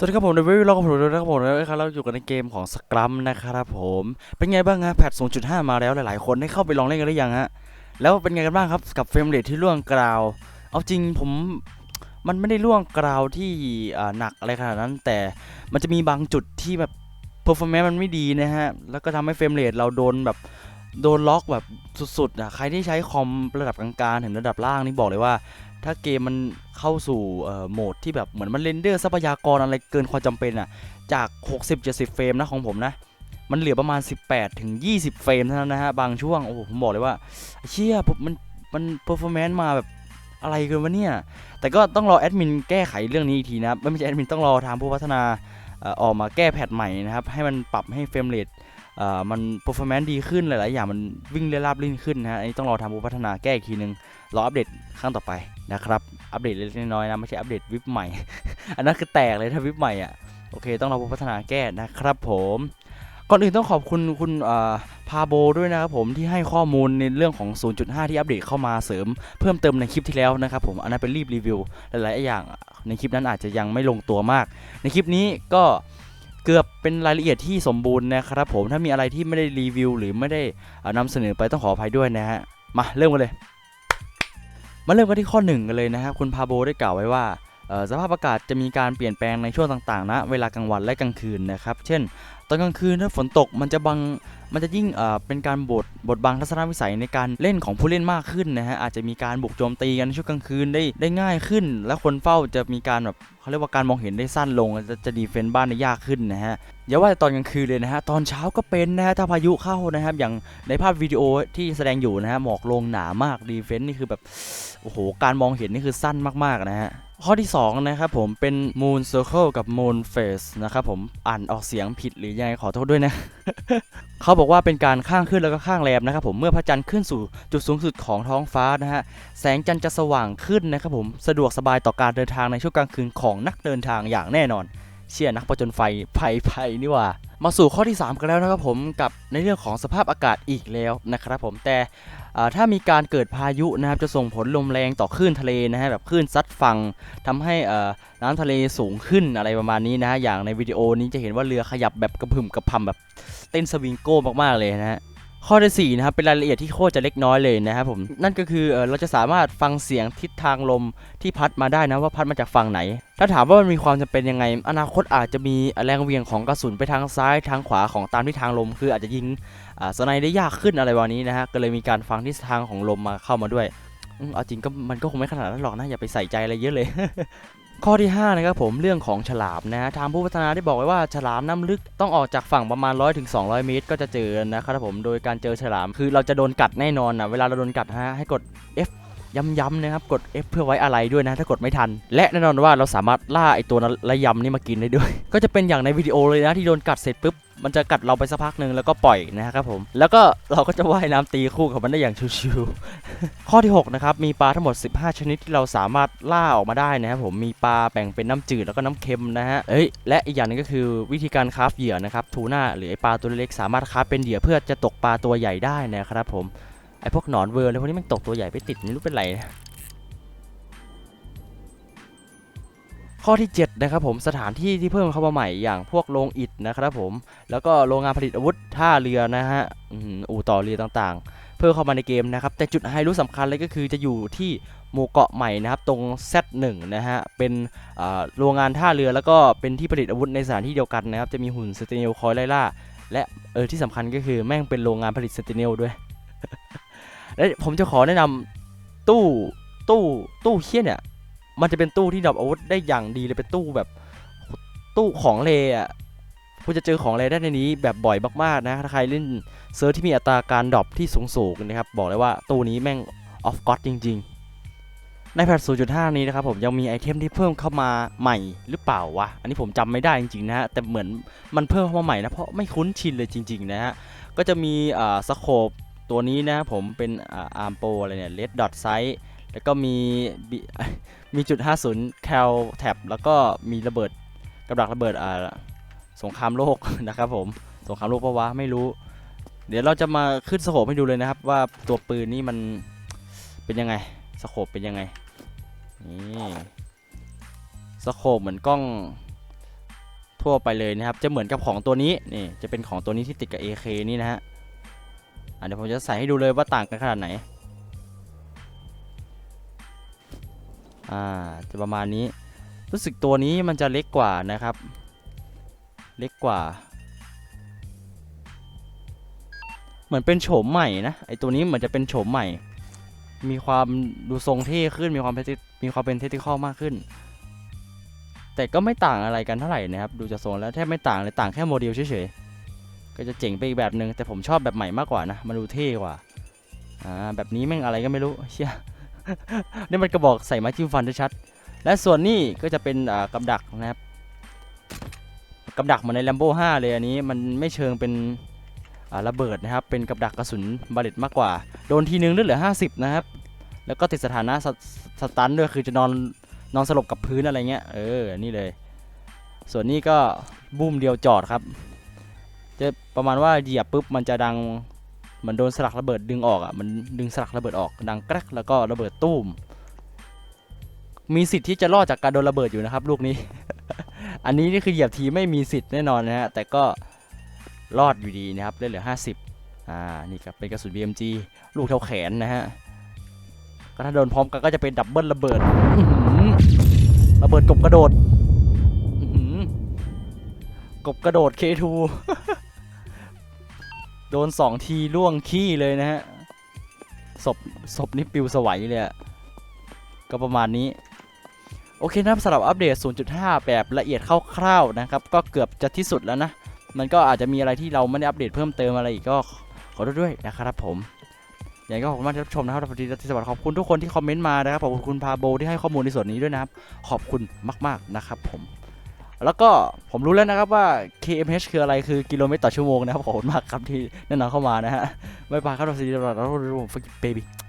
สวัสดีครับผมในวิดีโอเรากับผมนะครับผมนะครับเราอยู่กันในเกมของสครัมนะครับผมเป็นไงบ้างฮะแพท0.5 มาแล้วหลายๆ คนได้เข้าไปลองเล่นกันหรือยังฮะแล้วเป็นไงกันบ้างครับกับเฟรมเรทที่ล่วงกราว เอาจริงผมมันไม่ได้ล่วงกราวที่หนักอะไรขนาดนั้นแต่มันจะมีบางจุดที่แบบเพอร์ฟอร์แมนซ์มันไม่ดีนะฮะแล้วก็ทำให้เฟรมเรทเราโดนแบบโดนล็อกแบบสุดๆอะใครที่ใช้คอมระดับกลางๆถึงระดับล่างนี่บอกเลยว่า ถ้าเกมมัน เข้าสู่โหมดที่แบบเหมือนมันเรนเดอร์ทรัพยากรอะไรเกินความจำเป็นอะจาก 60-70 เฟรมนะของผมนะมันเหลือประมาณ 18 ถึง 20 เฟรมเท่านั้นนะฮะ บางช่วง โอ้โห ผมบอกเลยว่า เชี่ยมัน มันเพอร์ฟอร์แมนซ์มาแบบอะไรกันวะเนี่ย แต่ก็ต้องรอแอดมินแก้ไขเรื่องนี้อีกทีนะครับ ไม่ใช่แอดมินต้องรอทางผู้พัฒนาออกมาแก้แพทใหม่นะครับ ให้มันปรับให้เฟรมเรทเอ่อมัน performance ดีขึ้นหลายๆ อย่างมันวิ่งเรียราบรื่นขึ้นนะฮะ อันนี้ต้องรอทางผู้พัฒนาแก้อีกทีนึง รออัปเดตครั้งต่อไปนะครับ อัปเดตเล็กๆน้อยๆนะไม่ใช่อัปเดตวิปใหม่ อันนั้นคือแตกเลยถ้าวิปใหม่อะโอเค ต้องรอพัฒนาแก้นะครับผมก่อนอื่นต้องขอบคุณคุณพาโบด้วยนะครับผมที่ให้ข้อมูลในเรื่องของ 0.5 ที่อัปเดตเข้ามาเสริมเพิ่มเติมในคลิปที่แล้วนะครับผมอันนั้นเป็นรีบรีวิวหลายๆอย่างในคลิปนั้นอาจจะยังไม่ลงตัวมาก ในคลิปนี้ก็เกือบเป็นรายละเอียดที่สมบูรณ์นะครับผมถ้ามีอะไรที่ไม่ได้รีวิวหรือไม่ได้อ่านำเสนอไปต้องขออภัยด้วยนะฮะมาเริ่มกันเลย มาเริ่มกันที่ข้อหนึ่งกันเลยนะครับ คุณพาโบได้กล่าวไว้ว่า สภาพอากาศจะมีการเปลี่ยนแปลงในช่วงต่างๆนะเวลากลางวันและกลางคืนนะครับ เช่น ตอนกลางคืนถ้าฝนตกมันจะบังมันจะยิ่งเป็นการบดบดบังทัศนวิสัยในการเล่นของผู้เล่นมากขึ้นนะฮะอาจจะมีการบุกโจมตีกันในช่วงกลางคืนได้ได้ง่ายขึ้น และคนเฝ้าจะมีการแบบเขาเรียกว่าการมองเห็นได้สั้นลงจะจะดีเฟนต์บ้านได้ยากขึ้นนะฮะอย่าว่าแต่ตอนกลางคืนเลยนะฮะตอนเช้าก็เป็นนะฮะถ้าพายุเข้านะครับอย่างในภาพวิดีโอที่แสดงอยู่นะฮะหมอกลงหนามากดีเฟนต์นี่คือแบบโอ้โหการมองเห็นนี่คือสั้นมากๆนะฮะ ข้อที่ 2 นะครับผมเป็น Moon Circle กับ Moon Face นะครับผมอ่านออกเสียงผิดหรือยังไงขอโทษด้วยนะ เขาบอกว่าเป็นการข้างขึ้นแล้วก็ข้างแรมนะครับผมเมื่อพระจันทร์ขึ้นสู่จุดสูงสุดของท้องฟ้านะฮะแสงจันทร์จะสว่างขึ้นนะครับผมสะดวกสบายต่อการเดินทางในช่วงกลางคืนของนักเดินทางอย่างแน่นอน เชี่ยนักประจนไฟไผ่ไผ่นี่ว่า มาสู่ข้อที่ 3 กันแล้วนะครับผมกับในเรื่องของสภาพอากาศอีกแล้วนะครับผมแต่ถ้ามีการเกิดพายุนะครับจะส่งผลลมแรงต่อคลื่นทะเลนะฮะแบบคลื่นซัดฝั่งทำให้น้ำทะเลสูงขึ้นอะไรประมาณนี้นะฮะอย่างในวิดีโอนี้จะเห็นว่าเรือขยับแบบกระพึ่มกระพำแบบเต้นสวิงโก้มากๆเลยนะฮะ ข้อที่สี่นะครับเป็นรายละเอียดที่โคตรจะเล็กน้อยเลยนะครับผมนั่นก็คือเอเราจะสามารถฟังเสียงทิศทางลมที่พัดมาได้นะว่าพัดมาจากฝั่งไหน ถ้าถามว่ามันมีความจำเป็นยังไง อนาคตอาจจะมีแรงเวียงของกระสุนไปทางซ้ายทางขวาของตามทิศทางลม คืออาจจะยิงสไนได้ยากขึ้นอะไรวันนี้นะฮะก็เลยมีการฟังทิศทางของลมมาเข้ามาด้วย เอาจริงก็มันก็คงไม่ขนาดนั้นหรอกนะอย่าไปใส่ใจอะไรเยอะเลย ข้อที่ 5 นะครับผมเรื่องของฉลามนะทางผู้พัฒนาได้บอกไว้ว่าฉลามน้ำลึกต้องออกจากฝั่งประมาณ100-200ถึง200 เมตร ก็จะเจอนะครับผมโดยการเจอฉลามคือเราจะโดนกัดแน่นอนนะเวลาเราโดนกัดฮะให้กด F ย้ำๆนะครับกด F เพื่อไว้อะไรด้วยนะ ถ้ากดไม่ทัน และแน่นอนว่าเราสามารถล่าไอตัวระยำนี่มากินได้ด้วย ก็จะเป็นอย่างในวิดีโอเลยนะที่โดนกัดเสร็จปุ๊บ มันจะกัดเราไปสักพักหนึ่งแล้วก็ปล่อยนะครับผม แล้วก็เราก็จะว่ายน้ำตีคู่กับมันได้อย่างชิวๆ ข้อที่6นะครับ มีปลาทั้งหมด 15 ชนิดที่เราสามารถล่าออกมาได้นะครับผม มีปลาแบ่งเป็นน้ำจืดแล้วก็น้ำเค็มนะฮะ เอ้ย และอีกอย่างนึงก็คือวิธีการคราฟเหยื่อนะครับ ทูน่าหรือไอปลาตัวเล็กสามารถคราฟเป็นเหยื่อเพื่อจะตกปลาตัวใหญ่ได้นะครับผม ไอพวกหนอนเวอร์อะไรพวกนี้มันตกตัวใหญ่ไปติดไม่รู้เป็นไรนะ ข้อที่ 7 นะครับผมสถานที่ที่เพิ่มเข้ามาใหม่อย่างพวกโรงอิฐนะครับผมแล้วก็โรงงานผลิตอาวุธท่าเรือนะฮะอู่ต่อเรือต่างๆ เพิ่มเข้ามาในเกมนะครับ แต่จุดไฮไลท์สำคัญเลยก็คือจะอยู่ที่หมู่เกาะใหม่นะครับตรง Z1 นะฮะเป็นโรงงานท่าเรือแล้วก็เป็นที่ผลิตอาวุธในสถานที่เดียวกันนะครับจะมีหุ่นสเตเนลคอยไล่ล่าและเออที่สำคัญก็คือแม่งเป็นโรงงานผลิตสเตเนลด้วยและผมจะขอแนะนำตู้ตู้ตู้เคี้ยเนี่ย มันจะเป็นตู้ที่ดรอปอาวุธได้อย่างดีเลยเป็นตู้แบบตู้ของเลอะคุณจะเจอของเลได้ในนี้แบบบ่อยมากๆนะถ้าใครเล่นเซิร์ฟที่มีอัตราการดรอปที่สูงๆนะครับบอกเลยว่าตู้นี้แม่งออฟก็อดจริง ๆ ในแพท0.5 นี้นะครับผมยังมีไอเทมที่เพิ่มเข้ามาใหม่หรือเปล่าวะอันนี้ผมจำไม่ได้จริงๆนะฮะแต่เหมือนมันเพิ่มเข้ามาใหม่นะเพราะไม่คุ้นชินเลยจริง ๆ นะฮะก็จะมีอ่าสโคปตัวนี้นะครับผมเป็นอ่าอาร์มโปอะไรเนี่ยเลดดอทไซส์ แล้วก็มีมีจุด50แคลแท็บแล้วก็มีระเบิดกับดักระเบิดอ่าสงครามโลกนะครับผมสงครามโลกปะวะไม่รู้ เดี๋ยวเราจะมาขึ้นสโคปให้ดูเลยนะครับ ว่าตัวปืนนี่มันเป็นยังไงสโคปเป็นยังไงนี่สโคปเหมือนกล้องทั่วไปเลยนะครับ จะเหมือนกับของตัวนี้นี่จะเป็นของตัวนี้ที่ติดกับ AK นี่นะฮะเดี๋ยวผมจะใส่ให้ดูเลยว่าต่างกันขนาดไหน อ่าจะประมาณนี้ รู้สึกตัวนี้มันจะเล็กกว่านะครับ เล็กกว่า เหมือนเป็นโฉมใหม่นะ ไอตัวนี้เหมือนจะเป็นโฉมใหม่ มีความดูทรงเท่ขึ้น มีความเป็นมีความเป็นเทคนิคอลมากขึ้น แต่ก็ไม่ต่างอะไรกันเท่าไหร่นะครับ ดูจากทรงแล้วแทบไม่ต่างเลยต่างแค่โมเดลเฉยๆ ก็จะเจ๋งไปอีกแบบหนึ่งแต่ผมชอบแบบใหม่มากกว่านะ มันดูเท่กว่า อ่าแบบนี้แม่งอะไรก็ไม่รู้เชี่ย นี่มันกระบอกใส่ไม้จิ้มฟันชัดๆและส่วนนี้ก็จะเป็นกับดักนะครับกับดักเหมือนใน Lambo 5เลยอันนี้มันไม่เชิงเป็นระเบิดนะครับ เป็นกับดักกระสุนบาเลตมากกว่า โดนทีนึงเลือดเหลือ 50 นะครับ แล้วก็ติดสถานะสสตันด้วยคือจะนอนนอนสลบกับพื้นอะไรเงี้ย เออ นี่เลย ส่วนนี้ก็บูมเดียวจอดครับ จะประมาณว่าเหยียบปุ๊บมันจะดัง มือนโดนสลักระเบิดดึงออกอะมันดึงสลักระเบิดออกดังแกรกแล้วก็ระเบิดตุ้ม มีสิทธิ์ที่จะรอดจากการโดนระเบิดอยู่นะครับ ลูกนี้ อันนี้นี่คือเหยียบทีไม่มีสิทธิ์แน่นอนนะฮะแต่ก็รอดอยู่ดีนะครับได้เหลือ 50อ่านี่ครับเป็นกระสุน BMG ลูกเท่าแขนนะฮะก็ถ้าโดนพร้อมกันก็จะเป็นดับเบิลระเบิดระเบิดกบกระโดดกบกระโดด K2 โดนสองทีล่วงขี้เลยนะฮะศพศพนี่ปิวสวัยเลยอะก็ประมาณนี้ โอเคนะครับสำหรับอัปเดต 0.5 แบบละเอียดคร่าวๆนะครับ ก็เกือบจะที่สุดแล้วนะ มันก็อาจจะมีอะไรที่เราไม่ได้อัปเดตเพิ่มเติมอะไรอีกก็ขอโทษด้วยนะครับผมอย่างก็ขอบคุณมากที่รับชมนะครับสวัสดีที่สวัสดีขอบคุณทุกคนที่คอมเมนต์มานะครับขอบคุณคุณพาโบที่ให้ข้อมูลในส่วนนี้ด้วยนะครับ ขอบคุณมาก ๆนะครับผม แล้วก็ผมรู้แล้วนะครับว่า KMH คืออะไรคือกิโลเมตรต่อชั่วโมงนะครับขอบคุณมากครับที่แนะนำเข้ามานะฮะไม่ปาครับสวัสดีครับเราเราเราเบบี้